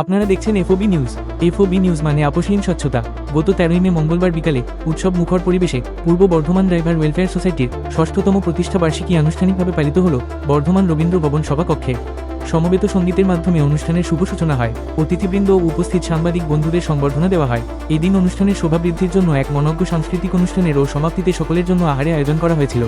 আপনারা দেখছেন FOB news FOB news মানে আপোষহীন স্বচ্ছতা। গত তেরোই মে মঙ্গলবার বিকালে উৎসব মুখর পরিবেশে পূর্ব বর্ধমান ড্রাইভার ওয়েলফেয়ার সোসাইটির ষষ্ঠতম প্রতিষ্ঠা বার্ষিকী আনুষ্ঠানিকভাবে পালিত হল বর্ধমান রবীন্দ্র ভবন সভাকক্ষে সমবেত সঙ্গীতের মাধ্যমে অনুষ্ঠানের শুভ সূচনা হয়। অতিথিবৃন্দ ও উপস্থিত সাংবাদিক বন্ধুদের সংবর্ধনা দেওয়া হয়। এদিন অনুষ্ঠানের শোভাবৃদ্ধির জন্য এক মনজ্ঞ সাংস্কৃতিক অনুষ্ঠানের ও সমাপ্তিতে সকলের জন্য আহারে আয়োজন করা হয়েছিল,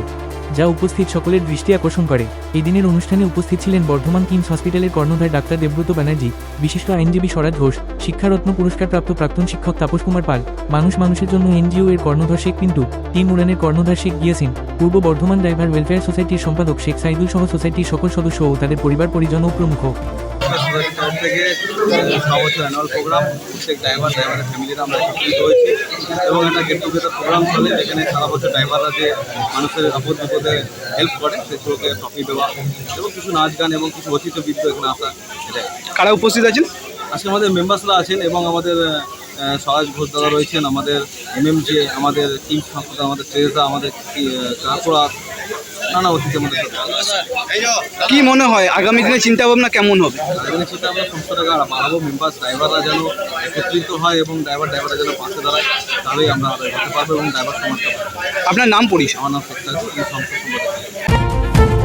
যা উপস্থিত সকলের দৃষ্টি আকর্ষণ করে। এই দিনের অনুষ্ঠানে উপস্থিত ছিলেন বর্ধমান কিমস হসপিটালের কর্ণধার ডাক্তার দেবব্রত ব্যানার্জি, বিশিষ্ট আইনজীবী স্বরাজ ঘোষ, শিক্ষারত্ন পুরস্কারপ্রাপ্ত প্রাক্তন শিক্ষক তাপস কুমার পাল, মানুষ মানুষের জন্য এনজিও এর কর্ণধর শেখ পিন্টু, টিম উড়ানের কর্ণধার শেখ গিয়াসিন পূর্ব বর্ধমান ড্রাইভার ওয়েলফেয়ার সোসাইটির সম্পাদক শেখ সাইদুল সহ সোসাইটির সকল সদস্য ও তাদের পরিবার পরিজন ও প্রমুখ। থেকে অ্যানুয়াল প্রোগ্রাম প্রত্যেক ড্রাইভার ড্রাইভারের ফ্যামিলিরা আমরা একত্রিত হয়েছি। এবং একটা গেট টুগেদার প্রোগ্রাম চলে যেখানে সারা বছর ড্রাইভাররা যে মানুষের আপদ বিপদে হেল্প করে সেগুলোকে ট্রফি দেওয়া এবং কিছু নাচ গান এবং কিছু অতিথিবৃন্দ এখানে আসা এটাই কারা উপস্থিত আছেন? আজকে আমাদের মেম্বার্সরা আছেন এবং আমাদের স্বরাজ ঘোষ দাদা রয়েছেন আমাদের এমএম যে আমাদের টিম সংস্থা আমাদের ট্রেজা আমাদের কাকুরা নানা অতিথি মনে কি মনে হয়? আগামী দিনে চিন্তা ভাবনা কেমন হবে? আগামী সংস্থাটাকে বাড়াবো মেম্বার ড্রাইভাররা যেন একত্রিত হয় এবং ড্রাইভার ড্রাইভাররা যেন পাশে দাঁড়ায় তাহলেই আমরা আদায় করতে পারব এবং ড্রাইভার সমাজটা আপনার নাম পড়িস? আমার নাম সাহেব এই সংস্থা সম্পর্কে